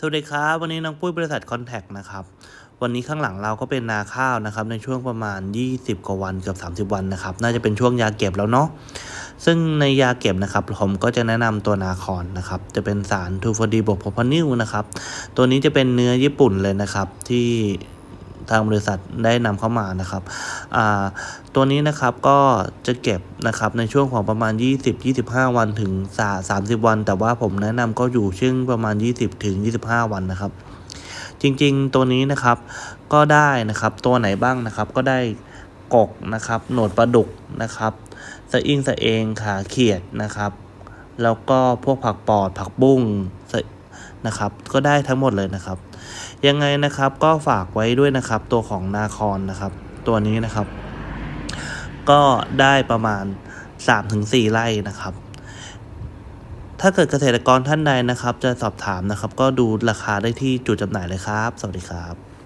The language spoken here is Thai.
สวัสดีครับวันนี้น้องปุ้ยบริษัทคอนแทคนะครับวันนี้ข้างหลังเราก็เป็นนาข้าวนะครับในช่วงประมาณ 20 กว่าวันเกือบ30 วันนะครับน่าจะเป็นช่วงยาเก็บแล้วเนาะซึ่งในยาเก็บนะครับผมก็จะแนะนำตัวนาคอนนะครับจะเป็นสารทูฟอดีบวกโพพานิลนะครับตัวนี้จะเป็นเนื้อญี่ปุ่นเลยนะครับที่ ทางบริษัทได้นำเข้ามานะครับตัวนี้นะครับก็จะเก็บนะครับในช่วงของประมาณ 20-25 วันถึง 30 วัน แต่ว่าผมแนะนำก็อยู่ช่งประมาณ 20-25 วันนะครับ จริงๆ ตัวนี้นะครับก็ได้นะครับตัวไหนบ้างนะครับก็ได้กกนะครับโหนดปลาดุกนะครับสะอิงสะเองขาเขียดนะครับ แล้วก็พวกผักปอดผักบุ้งสะ นะครับ ก็ได้ทั้งหมดเลยนะครับ ยังไงนะครับก็ฝากไว้ด้วยนะครับ ตัวของนาคอนนะครับ ตัวนี้นะครับ ก็ได้ประมาณ 3-4 ไร่นะครับ ถ้าเกิดเกษตรกรท่านใดนะครับ จะสอบถามนะครับ ก็ดูราคาได้ที่จุดจำหน่ายเลยครับ สวัสดีครับ